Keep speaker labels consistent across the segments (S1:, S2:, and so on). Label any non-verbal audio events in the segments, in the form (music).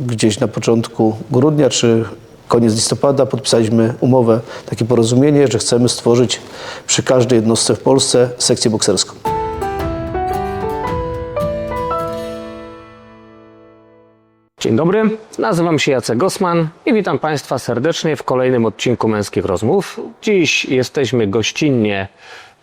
S1: Gdzieś na początku grudnia czy koniec listopada podpisaliśmy umowę, takie porozumienie, że chcemy stworzyć przy każdej jednostce w Polsce sekcję bokserską.
S2: Dzień dobry, nazywam się Jacek Gosman i witam Państwa serdecznie w kolejnym odcinku Męskich Rozmów. Dziś jesteśmy gościnnie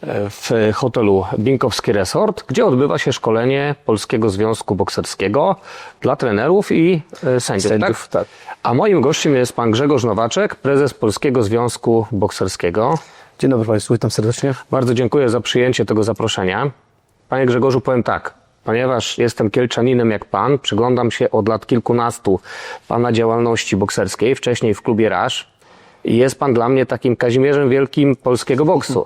S2: w hotelu Binkowski Resort, gdzie odbywa się szkolenie Polskiego Związku Bokserskiego dla trenerów i e, sędziów.
S1: Sędziów, tak.
S2: A moim gościem jest pan Grzegorz Nowaczek, prezes Polskiego Związku Bokserskiego.
S1: Dzień dobry Państwu, witam serdecznie.
S2: Bardzo dziękuję za przyjęcie tego zaproszenia. Panie Grzegorzu, powiem tak. Ponieważ jestem kielczaninem jak pan, przyglądam się od lat kilkunastu pana działalności bokserskiej, wcześniej w klubie Rasz. I jest pan dla mnie takim Kazimierzem Wielkim polskiego boksu.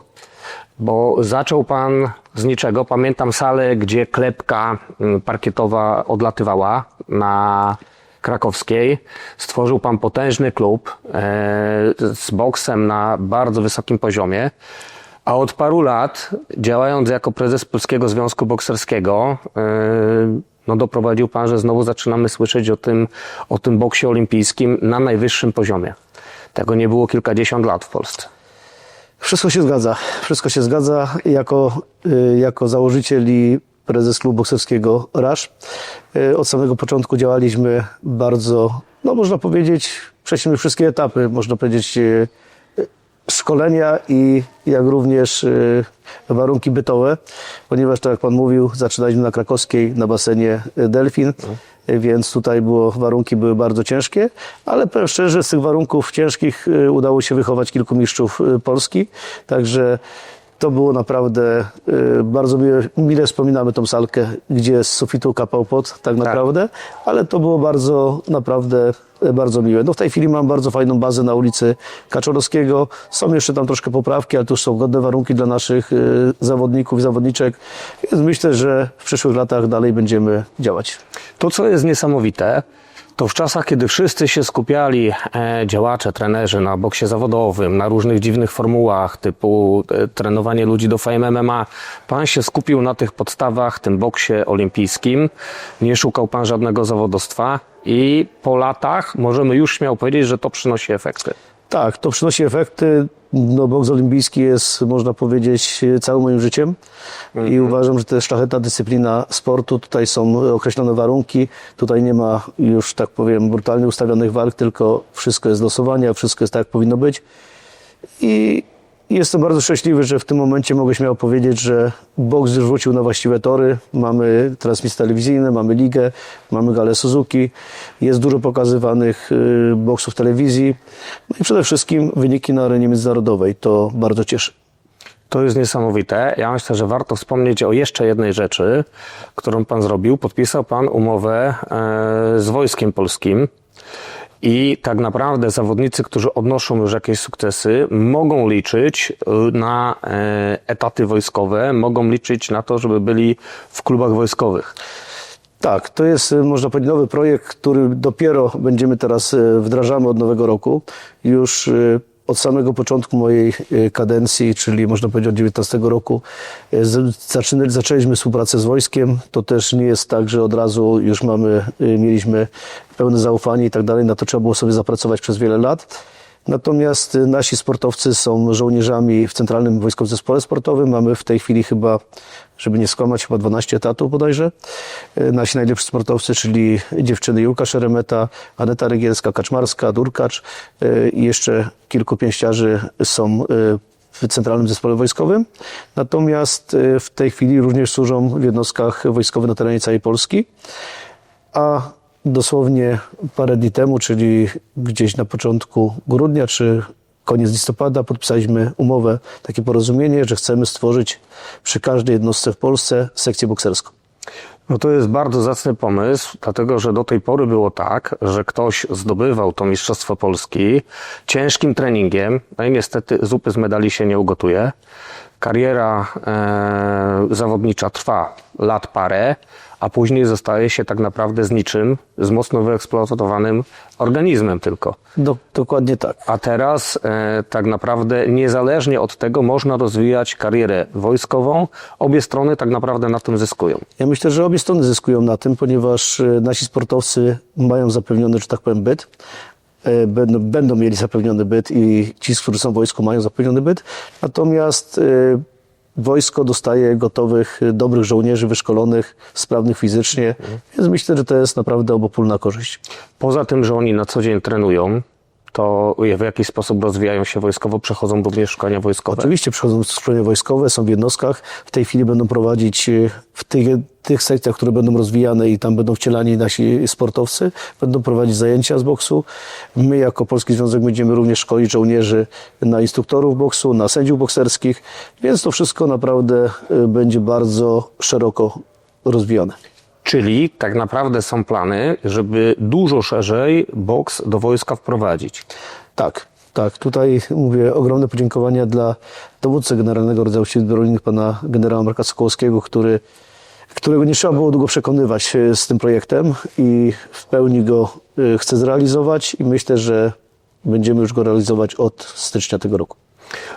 S2: Bo zaczął pan z niczego. Pamiętam salę, gdzie klepka mm, parkietowa odlatywała na krakowskiej. Stworzył pan potężny klub e, z boksem na bardzo wysokim poziomie. A od paru lat, działając jako prezes Polskiego Związku Bokserskiego, yy, no doprowadził pan, że znowu zaczynamy słyszeć o tym, o tym boksie olimpijskim na najwyższym poziomie. Tego nie było kilkadziesiąt lat w Polsce.
S1: Wszystko się zgadza. Wszystko się zgadza. Jako, y, jako założyciel i prezes klubu bokserskiego RASZ y, od samego początku działaliśmy bardzo, no można powiedzieć, przeszliśmy wszystkie etapy, można powiedzieć, y, szkolenia i jak również warunki bytowe, ponieważ tak jak Pan mówił, zaczynaliśmy na krakowskiej, na basenie Delfin, y, więc tutaj było, warunki były bardzo ciężkie, ale powiem szczerze, z tych warunków ciężkich y, udało się wychować kilku mistrzów y, Polski, także to było naprawdę y, bardzo mile, mile wspominamy tą salkę, gdzie z sufitu kapał pot, tak naprawdę, ale to było bardzo, naprawdę bardzo miłe. No w tej chwili mam bardzo fajną bazę na ulicy Kaczorowskiego. Są jeszcze tam troszkę poprawki, ale już są godne warunki dla naszych y, zawodników zawodniczek, więc myślę, że w przyszłych latach dalej będziemy działać.
S2: To, co jest niesamowite, to w czasach, kiedy wszyscy się skupiali, e, działacze, trenerzy na boksie zawodowym, na różnych dziwnych formułach, typu e, trenowanie ludzi do Fame MMA, pan się skupił na tych podstawach, tym boksie olimpijskim. Nie szukał pan żadnego zawodostwa i po latach możemy już śmiało powiedzieć, że to przynosi efekty.
S1: Tak, to przynosi efekty. No, boks olimpijski jest, można powiedzieć, całym moim życiem i uważam, że to jest szlachetna dyscyplina sportu. Tutaj są określone warunki, tutaj nie ma już, tak powiem, brutalnie ustawionych walk, tylko wszystko jest losowanie, a wszystko jest tak, jak powinno być. I jestem bardzo szczęśliwy, że w tym momencie mogę śmiało powiedzieć, że boks wrócił na właściwe tory. Mamy transmisje telewizyjne, mamy ligę, mamy galę Suzuki. Jest dużo pokazywanych y, boksów telewizji. No i przede wszystkim wyniki na arenie międzynarodowej. To bardzo cieszy.
S2: To jest niesamowite. Ja myślę, że warto wspomnieć o jeszcze jednej rzeczy, którą Pan zrobił. Podpisał Pan umowę e, z Wojskiem Polskim. I tak naprawdę zawodnicy, którzy odnoszą już jakieś sukcesy, mogą liczyć y, na e, etaty wojskowe, mogą liczyć na to, żeby byli w klubach wojskowych.
S1: Tak, to jest, y, można powiedzieć, nowy projekt, który dopiero będziemy teraz y, wdrażamy od nowego roku. Już od samego początku mojej y, kadencji, czyli można powiedzieć od 19 roku, zaczyna, zaczęliśmy współpracę z wojskiem. To też nie jest tak, że od razu już mamy, y, mieliśmy pełne zaufanie i tak dalej. Na to trzeba było sobie zapracować przez wiele lat. Natomiast y, nasi sportowcy są żołnierzami w Centralnym Wojskowym Zespole Sportowym. Mamy w tej chwili chyba, żeby nie skłamać, chyba 12 etatów bodajże. Y, Nasi najlepsi sportowcy, czyli dziewczyny Julka Szeremeta, Aneta Rygielska, Kaczmarska, Durkacz y, i jeszcze kilku pięściarzy są w Centralnym Zespole Wojskowym. Natomiast w tej chwili również służą w jednostkach wojskowych na terenie całej Polski. A dosłownie parę dni temu, czyli gdzieś na początku grudnia czy koniec listopada, podpisaliśmy umowę, takie porozumienie, że chcemy stworzyć przy każdej jednostce w Polsce sekcję bokserską.
S2: No to jest bardzo zacny pomysł, dlatego że do tej pory było tak, że ktoś zdobywał to Mistrzostwo Polski ciężkim treningiem, no i niestety zupy z medali się nie ugotuje. Kariera e, zawodnicza trwa lat parę, a później zostaje się tak naprawdę z niczym, z mocno wyeksploatowanym organizmem tylko.
S1: Do, dokładnie tak.
S2: A teraz e, tak naprawdę niezależnie od tego można rozwijać karierę wojskową. Obie strony tak naprawdę na tym zyskują.
S1: Ja myślę, że obie strony zyskują na tym, ponieważ e, nasi sportowcy mają zapewniony, że tak powiem, byt. E, Będą, będą mieli zapewniony byt i ci, którzy są w wojsku, mają zapewniony byt. Natomiast e, wojsko dostaje gotowych, e, dobrych żołnierzy, wyszkolonych, sprawnych fizycznie, więc myślę, że to jest naprawdę obopólna korzyść.
S2: Poza tym, że oni na co dzień trenują, to w jakiś sposób rozwijają się wojskowo, przechodzą również szkolenia wojskowe.
S1: Oczywiście przychodzą szkolenia wojskowe, są w jednostkach. W tej chwili będą prowadzić e, w tych, tych sekcjach, które będą rozwijane i tam będą wcielani nasi sportowcy, będą prowadzić zajęcia z boksu. My jako Polski Związek będziemy również szkolić żołnierzy na instruktorów boksu, na sędziów bokserskich, więc to wszystko naprawdę e, będzie bardzo szeroko rozwijane.
S2: Czyli tak naprawdę są plany, żeby dużo szerzej boks do wojska wprowadzić.
S1: Tak, tak. Tutaj mówię ogromne podziękowania dla dowódcy Generalnego Rodzaju Sił Zbrojnych, pana generała Marka Sokołowskiego, który, którego nie trzeba było długo przekonywać e, z tym projektem i w pełni go e, chce zrealizować i myślę, że będziemy już go realizować od stycznia tego roku.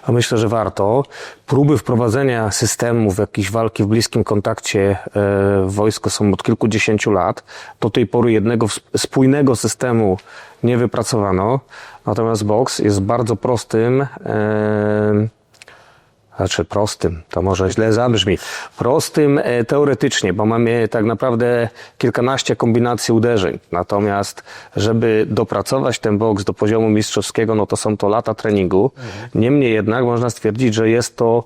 S2: A myślę, że warto. Próby wprowadzenia systemów jakiejś walki w bliskim kontakcie e, wojsko są od kilkudziesięciu lat. Do tej pory jednego spójnego systemu nie wypracowano. Natomiast boks jest bardzo prostym, e, znaczy prostym, to może źle zabrzmi, prostym e, teoretycznie, bo mamy tak naprawdę kilkanaście kombinacji uderzeń. Natomiast, żeby dopracować ten boks do poziomu mistrzowskiego, no to są to lata treningu. Niemniej jednak można stwierdzić, że jest to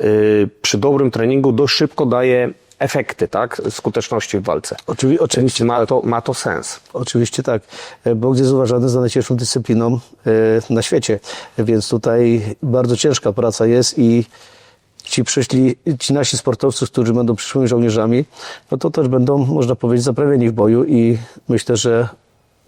S2: y, przy dobrym treningu dość szybko daje efekty, tak, skuteczności w walce.
S1: Oczywi- oczywiście,
S2: Ma to, ma to sens.
S1: Oczywiście tak. Boks jest uważany za najcięższą dyscypliną e, na świecie, więc tutaj bardzo ciężka praca jest i ci przyszli, ci nasi sportowcy, którzy będą przyszłymi żołnierzami, no to też będą, można powiedzieć, zaprawieni w boju i myślę, że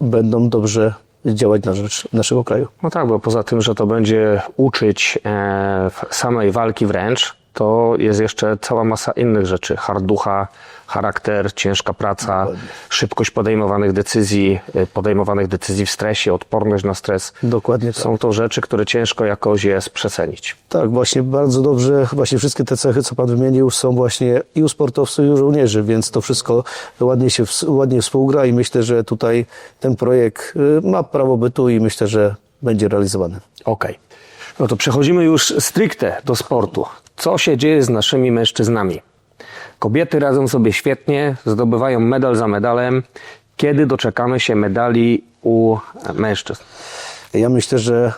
S1: będą dobrze działać na rzecz naszego kraju.
S2: No tak, bo poza tym, że to będzie uczyć e, samej walki wręcz, to jest jeszcze cała masa innych rzeczy. Harducha, charakter, ciężka praca, szybkość podejmowanych decyzji, e, podejmowanych decyzji w stresie, odporność na stres.
S1: Dokładnie tak.
S2: Są to rzeczy, które ciężko jakoś jest przecenić.
S1: Tak, właśnie bardzo dobrze, właśnie wszystkie te cechy, co Pan wymienił, są właśnie i u sportowców, i u żołnierzy, więc to wszystko ładnie się ładnie współgra i myślę, że tutaj ten projekt y, ma prawo bytu i myślę, że będzie realizowany.
S2: Okej. No to przechodzimy już stricte do sportu. Co się dzieje z naszymi mężczyznami? Kobiety radzą sobie świetnie, zdobywają medal za medalem. Kiedy doczekamy się medali u mężczyzn?
S1: Ja myślę, że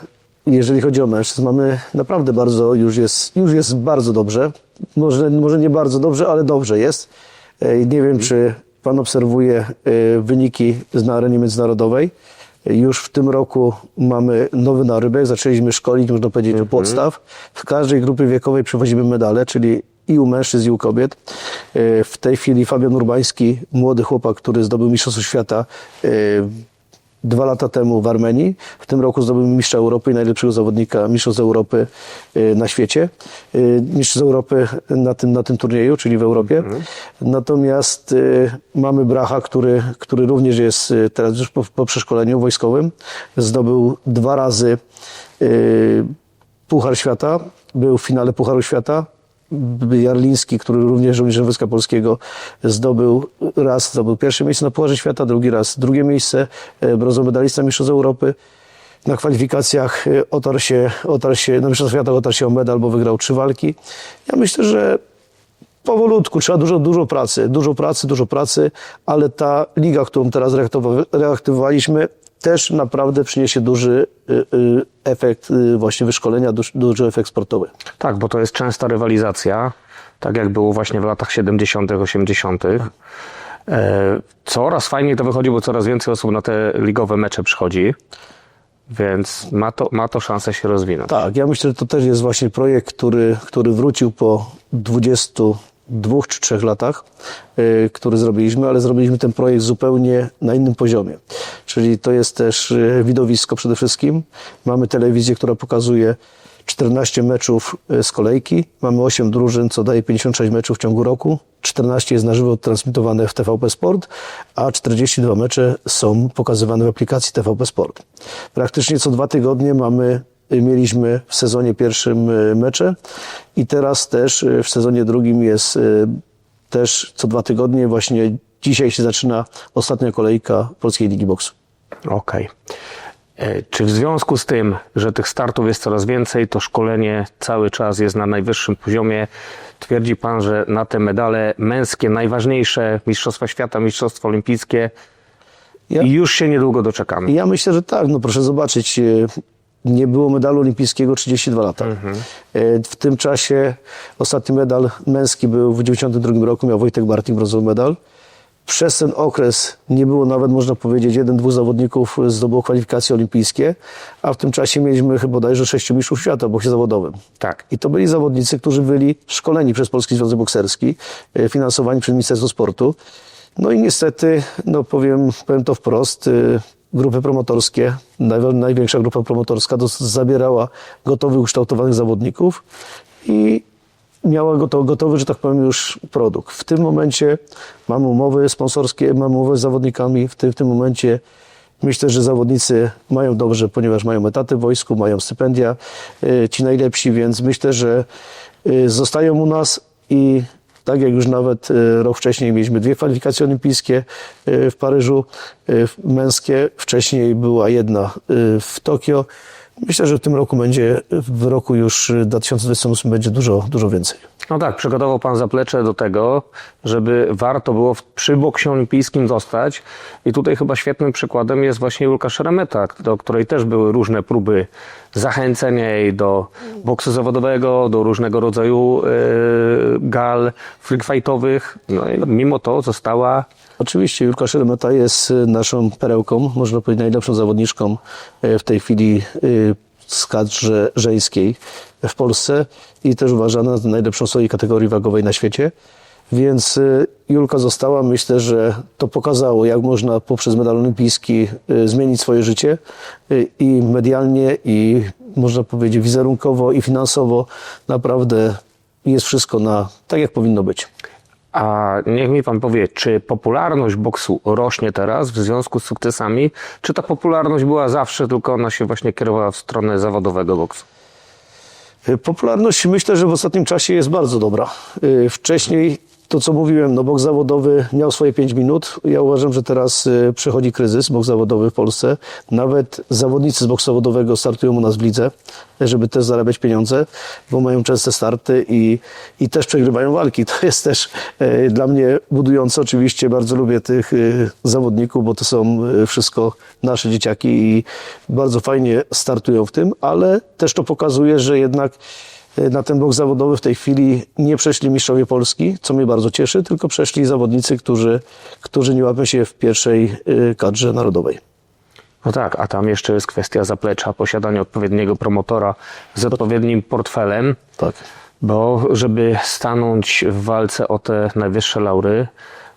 S1: jeżeli chodzi o mężczyzn, mamy naprawdę bardzo, już jest, już jest bardzo dobrze. Może, może nie bardzo dobrze, ale dobrze jest. E, Nie wiem, czy Pan obserwuje e, wyniki na arenie międzynarodowej. Już w tym roku mamy nowy narybek, zaczęliśmy szkolić, można powiedzieć, u podstaw. W każdej grupie wiekowej przywozimy medale, czyli i u mężczyzn, i u kobiet. E, W tej chwili Fabian Urbański, młody chłopak, który zdobył Mistrzostwo Świata e, dwa lata temu w Armenii. W tym roku zdobył mistrza Europy i najlepszego zawodnika mistrzostw Europy y, na świecie. Y, Mistrz z Europy na tym, na tym turnieju, czyli w Europie. Natomiast y, mamy Bracha, który, który również jest teraz już po, po przeszkoleniu wojskowym. Zdobył dwa razy Puchar Świata. Był w finale Pucharu Świata. Jarliński, który również żołnierzem Wojska Polskiego zdobył raz, zdobył pierwsze miejsce na Pucharze Świata, drugi raz drugie miejsce, e, brązowy medalista Mistrzostw Europy. Na kwalifikacjach e, otarł się, otarł się, na Mistrzostwach Świata otarł się o medal, bo wygrał trzy walki. Ja myślę, że powolutku, trzeba dużo, dużo pracy, dużo pracy, dużo pracy, ale ta liga, którą teraz reaktywowa- reaktywowaliśmy, też naprawdę przyniesie duży y, y, efekt y, właśnie wyszkolenia, duży, efekt sportowy.
S2: Tak, bo to jest częsta rywalizacja, tak jak było właśnie w latach 70., 80. E, Coraz fajniej to wychodzi, bo coraz więcej osób na te ligowe mecze przychodzi, więc ma to, ma to szansę się rozwinąć.
S1: Tak, ja myślę, że to też jest właśnie projekt, który, który wrócił po 22 czy 3 latach, y, który zrobiliśmy, ale zrobiliśmy ten projekt zupełnie na innym poziomie. Czyli to jest też y, widowisko przede wszystkim. Mamy telewizję, która pokazuje 14 meczów y, z kolejki. Mamy 8 drużyn, co daje 56 meczów w ciągu roku. 14 jest na żywo transmitowane w TVP Sport, a 42 mecze są pokazywane w aplikacji TVP Sport. Praktycznie co dwa tygodnie mamy, mieliśmy w sezonie pierwszym y, mecze i teraz też y, w sezonie drugim jest y, też co dwa tygodnie. Właśnie dzisiaj się zaczyna ostatnia kolejka Polskiej Ligi Boksu.
S2: Okej. E, Czy w związku z tym, że tych startów jest coraz więcej, to szkolenie cały czas jest na najwyższym poziomie? Twierdzi Pan, że na te medale męskie, najważniejsze, Mistrzostwa Świata, Mistrzostwa Olimpijskie,
S1: Ja-
S2: i już się niedługo doczekamy.
S1: Ja myślę, że tak. No proszę zobaczyć, e, nie było medalu olimpijskiego 32 lata. E, W tym czasie ostatni medal męski był w 92 roku, miał Wojtek Bartik brązowy medal. Przez ten okres nie było nawet, można powiedzieć, jeden, dwóch zawodników zdobyło kwalifikacje olimpijskie, a w tym czasie mieliśmy chyba bodajże sześciu mistrzów świata w boksie zawodowym.
S2: Tak.
S1: I to byli zawodnicy, którzy byli szkoleni przez Polski Związek Bokserski, e, finansowani przez Ministerstwo Sportu. No i niestety, no powiem, powiem to wprost, y, grupy promotorskie, naj- największa grupa promotorska zabierała gotowych, ukształtowanych zawodników i miała gotowy, gotowy, że tak powiem, już produkt. W tym momencie mamy umowy sponsorskie, mamy umowy z zawodnikami. W tym, w tym momencie myślę, że zawodnicy mają dobrze, ponieważ mają etaty w wojsku, mają stypendia, y, ci najlepsi, więc myślę, że y, zostają u nas i tak jak już nawet y, rok wcześniej mieliśmy dwie kwalifikacje olimpijskie y, w Paryżu, y, męskie, wcześniej była jedna w Tokio. Myślę, że w tym roku będzie, w roku już y, 2028 będzie dużo, dużo więcej.
S2: No tak, przygotował Pan zaplecze do tego, żeby warto było w- przy boksie olimpijskim zostać. I tutaj chyba świetnym przykładem jest właśnie Julka Szeremeta, do której też były różne próby zachęcenia jej do boksu zawodowego, do różnego rodzaju e, gal freakfightowych. No i mimo to została
S1: Oczywiście Julka Szeremeta jest y, naszą perełką, można powiedzieć najlepszą zawodniczką y, w tej chwili y, z żeńskiej w Polsce i też uważana za najlepszą swojej kategorii wagowej na świecie. Więc Julka została, myślę, że to pokazało, jak można poprzez medal olimpijski zmienić swoje życie i medialnie, i można powiedzieć wizerunkowo, i finansowo. Naprawdę jest wszystko na tak, jak powinno być.
S2: A niech mi pan powie, czy popularność boksu rośnie teraz w związku z sukcesami, czy ta popularność była zawsze, tylko ona się właśnie kierowała w stronę zawodowego boksu?
S1: Popularność myślę, że w ostatnim czasie jest bardzo dobra. Y, Wcześniej to, co mówiłem, no boks zawodowy miał swoje 5 minut. Ja uważam, że teraz y, przychodzi kryzys boks zawodowy w Polsce. Nawet zawodnicy z boksu zawodowego startują u nas w lidze, żeby też zarabiać pieniądze, bo mają częste starty i, i też przegrywają walki. (laughs) To jest też y, dla mnie budujące. Oczywiście bardzo lubię tych y, zawodników, bo to są wszystko nasze dzieciaki i bardzo fajnie startują w tym, ale też to pokazuje, że jednak na ten blok zawodowy w tej chwili nie przeszli mistrzowie Polski, co mnie bardzo cieszy, tylko przeszli zawodnicy, którzy, którzy nie łapią się w pierwszej y, kadrze narodowej.
S2: No tak, a tam jeszcze jest kwestia zaplecza, posiadania odpowiedniego promotora z odpowiednim portfelem,
S1: Tak.
S2: bo żeby stanąć w walce o te najwyższe laury,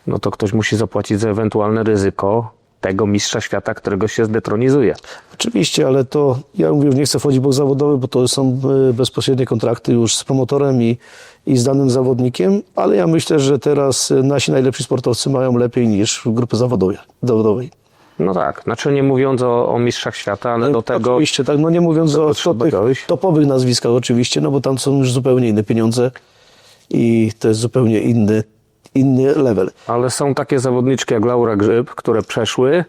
S2: no to ktoś musi zapłacić za ewentualne ryzyko tego mistrza świata, którego się zdetronizuje.
S1: Oczywiście, ale to ja mówię, nie chcę wchodzić w bok zawodowy, bo to są y, bezpośrednie kontrakty już z promotorem i, i z danym zawodnikiem, ale ja myślę, że teraz y, nasi najlepsi sportowcy mają lepiej niż w grupy zawodowej. zawodowej.
S2: No tak, znaczy nie mówiąc o, o mistrzach świata, ale do tego
S1: Oczywiście, tak, no nie mówiąc o
S2: trzeba
S1: tych topowych nazwiskach oczywiście, no bo tam są już zupełnie inne pieniądze i to jest zupełnie inny, inny level.
S2: Ale są takie zawodniczki jak Laura Grzyb, które przeszły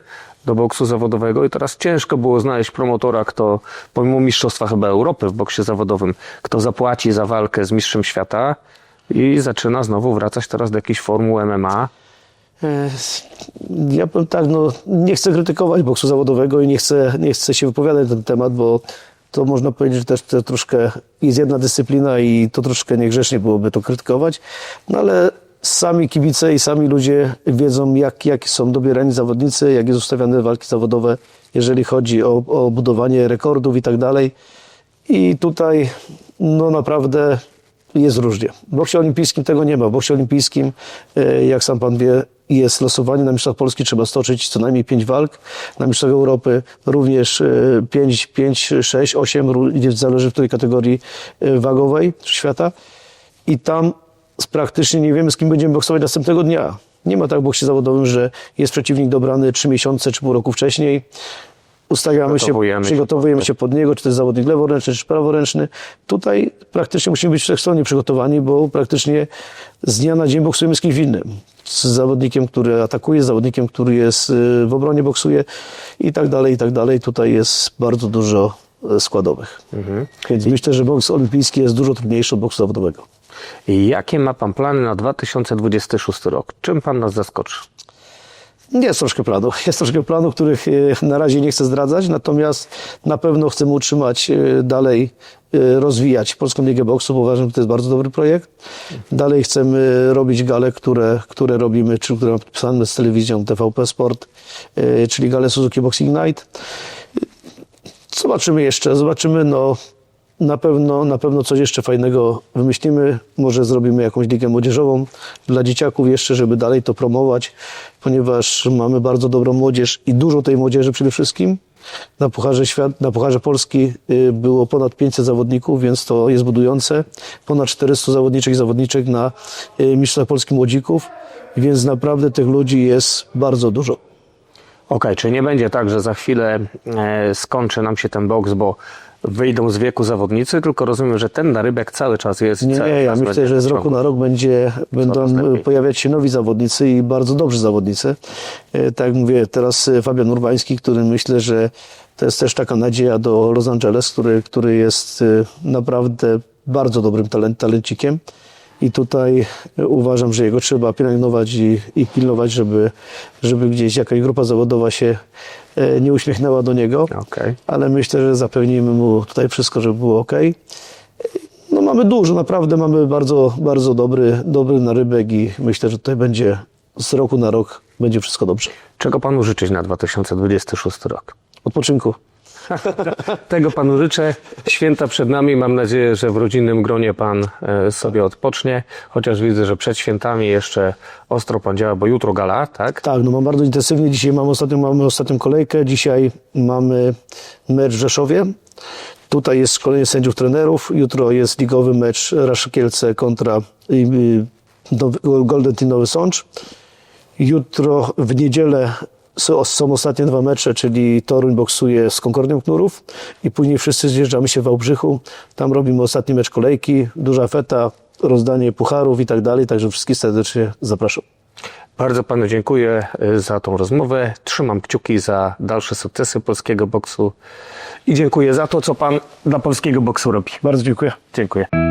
S2: do boksu zawodowego i teraz ciężko było znaleźć promotora, kto pomimo mistrzostwa chyba Europy w boksie zawodowym, kto zapłaci za walkę z mistrzem świata i zaczyna znowu wracać teraz do jakiejś formuły MMA.
S1: E, Ja powiem tak, no nie chcę krytykować boksu zawodowego i nie chcę, nie chcę się wypowiadać na ten temat, bo to można powiedzieć, że też to troszkę jest jedna dyscyplina i to troszkę niegrzecznie byłoby to krytykować, no ale sami kibice i sami ludzie wiedzą, jak, jak są dobierani zawodnicy, jak jest ustawiane walki zawodowe, jeżeli chodzi o, o budowanie rekordów i tak dalej. I tutaj, no naprawdę jest różnie. W boksie olimpijskim tego nie ma. W boksie olimpijskim, e, jak sam pan wie, jest losowanie na Mistrzostwach Polski, trzeba stoczyć co najmniej pięć walk. Na Mistrzostwach Europy również e, pięć, pięć, sześć, osiem, ró- zależy w której kategorii e, wagowej świata. I tam praktycznie nie wiemy, z kim będziemy boksować następnego dnia. Nie ma tak w boksie zawodowym, że jest przeciwnik dobrany trzy miesiące czy pół roku wcześniej. Ustawiamy się,
S2: Przygotowujemy się
S1: pod niego, czy to jest zawodnik leworęczny, czy praworęczny. Tutaj praktycznie musimy być wszechstronnie przygotowani, bo praktycznie z dnia na dzień boksujemy z kimś innym. Z zawodnikiem, który atakuje, z zawodnikiem, który jest y, w obronie boksuje i tak dalej, i tak dalej. Tutaj jest bardzo dużo y, składowych. Więc myślę, że boks olimpijski jest dużo trudniejszy od boksu zawodowego.
S2: Jakie ma pan plany na 2026 rok? Czym pan nas zaskoczy?
S1: Jest troszkę planów. (laughs) Jest troszkę planów, których e, na razie nie chcę zdradzać, natomiast na pewno chcemy utrzymać e, dalej, e, rozwijać Polską Ligę Boksu, bo uważam, że to jest bardzo dobry projekt. Dalej chcemy robić gale, które, które robimy, czy które mamy z telewizją TVP Sport, czyli gale Suzuki Boxing Night. Zobaczymy jeszcze, zobaczymy, no na pewno, na pewno coś jeszcze fajnego wymyślimy. Może zrobimy jakąś ligę młodzieżową dla dzieciaków jeszcze, żeby dalej to promować, ponieważ mamy bardzo dobrą młodzież i dużo tej młodzieży przede wszystkim. Na Pucharze, Świat, na Pucharze Polski y, było ponad 500 zawodników, więc to jest budujące. Ponad 400 zawodniczek i zawodniczek na y, Mistrzostwach Polski Młodzików, więc naprawdę tych ludzi jest bardzo dużo.
S2: Okej, czyli nie będzie tak, że za chwilę e, skończy nam się ten boks, bo wyjdą z wieku zawodnicy, tylko rozumiem, że ten narybek cały czas jest.
S1: Nie,
S2: cały
S1: ja
S2: czas
S1: myślę, że z roku na rok będzie, będą pojawiać się nowi zawodnicy i bardzo dobrzy zawodnicy. E, Tak jak mówię, teraz e, Fabian Urbański, który myślę, że to jest też taka nadzieja do Los Angeles, który, który jest naprawdę bardzo dobrym talent, talencikiem. I tutaj uważam, że jego trzeba pielęgnować i, i pilnować, żeby, żeby gdzieś jakaś grupa zawodowa się e, nie uśmiechnęła do niego.
S2: Okej.
S1: Ale myślę, że zapewnimy mu tutaj wszystko, żeby było ok. No mamy dużo, naprawdę mamy bardzo, bardzo dobry, dobry narybek i myślę, że tutaj będzie z roku na rok będzie wszystko dobrze.
S2: Czego panu życzyć na 2026 rok?
S1: Odpoczynku. (laughs)
S2: Tego panu życzę. Święta przed nami. Mam nadzieję, że w rodzinnym gronie pan e, sobie odpocznie. Chociaż widzę, że przed świętami jeszcze ostro pan działa, bo jutro gala, tak?
S1: Tak, no mam bardzo intensywnie. Dzisiaj mamy ostatnią, mamy ostatnią kolejkę. Dzisiaj mamy mecz w Rzeszowie. Tutaj jest szkolenie sędziów, trenerów. Jutro jest ligowy mecz Rasz Kielce kontra Golden Team Nowy Sącz. Jutro w niedzielę są, ostatnie dwa mecze, czyli Toruń boksuje z Konkordią Knurów i później wszyscy zjeżdżamy się w Wałbrzychu. Tam robimy ostatni mecz kolejki, duża feta, rozdanie pucharów i tak dalej, także wszystkich serdecznie zapraszam.
S2: Bardzo panu dziękuję e, za tą rozmowę. Trzymam kciuki za dalsze sukcesy polskiego boksu i dziękuję za to, co pan dla polskiego boksu robi.
S1: Bardzo dziękuję.
S2: Dziękuję.